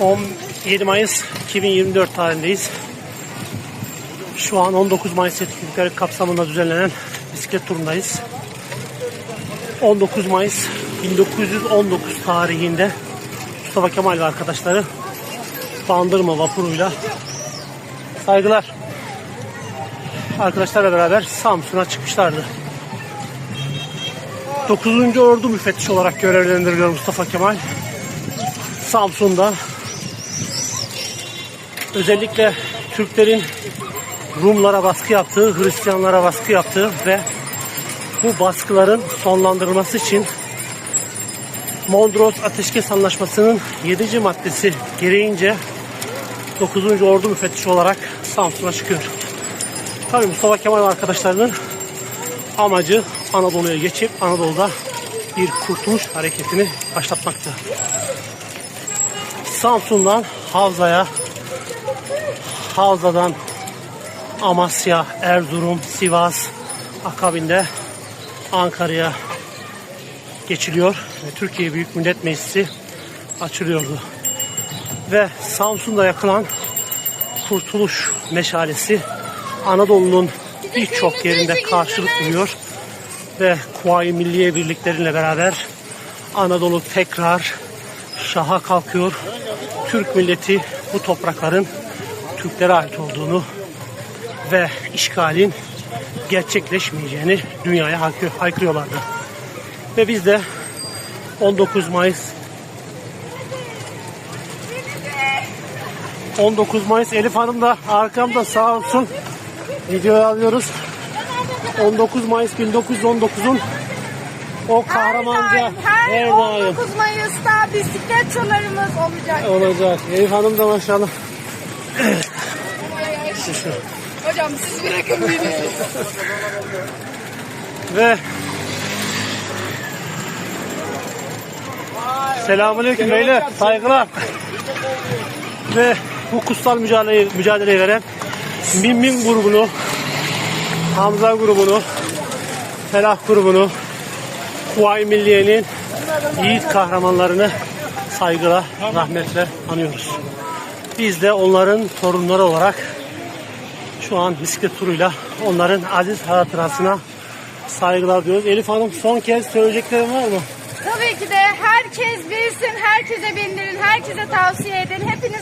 17 Mayıs 2024 tarihindeyiz. Şu an 19 Mayıs etkinlikleri kapsamında düzenlenen bisiklet turundayız. 19 Mayıs 1919 tarihinde Mustafa Kemal ve arkadaşları Bandırma vapuruyla saygılar arkadaşlarla beraber Samsun'a çıkmışlardı. 9. Ordu müfettişi olarak görevlendiriliyor Mustafa Kemal. Samsun'da özellikle Türklerin Rumlara baskı yaptığı, Hristiyanlara baskı yaptığı ve bu baskıların sonlandırılması için Mondros Ateşkes Anlaşması'nın 7. maddesi gereğince 9. Ordu müfettişi olarak Samsun'a çıkıyor. Tabii Mustafa Kemal arkadaşlarının amacı Anadolu'ya geçip Anadolu'da bir kurtuluş hareketini başlatmaktı. Samsun'dan Havza'ya, Havza'dan Amasya, Erzurum, Sivas, akabinde Ankara'ya geçiliyor ve Türkiye Büyük Millet Meclisi açılıyordu. Ve Samsun'da yakılan Kurtuluş Meşalesi Anadolu'nun birçok yerinde karşılık buluyor ve Kuvayi Milliye birlikleriyle beraber Anadolu tekrar şaha kalkıyor. Türk milleti bu toprakların Türklere ait olduğunu ve işgalin gerçekleşmeyeceğini dünyaya haykır- haykırıyorlardı. Ve biz de 19 Mayıs 19 Mayıs Elif Hanım da arkamda sağ olsun videoyu alıyoruz. 19 Mayıs 1919'un o kahramanca her, her her daim 19 Mayıs'ta bisiklet turlarımız olacak. olacak. Elif Hanım da maşallah. Hocam siz bırakın beni. Ve Selamünaleyküm beyler. Saygılar. Ve bu kutsal mücadeleyi, mücadeleyi veren Mimmin grubunu, Hamza grubunu, Felah grubunu, Kuvayi Milliye'nin yiğit kahramanlarını saygıyla, rahmetle anıyoruz. Biz de onların torunları olarak şu an bisiklet turuyla onların aziz hatırasına saygılar diyoruz. Elif Hanım son kez söyleyeceklerin var mı? Tabii ki de herkes bilsin, herkese bindirin, herkese tavsiye edin. Seviyoruz.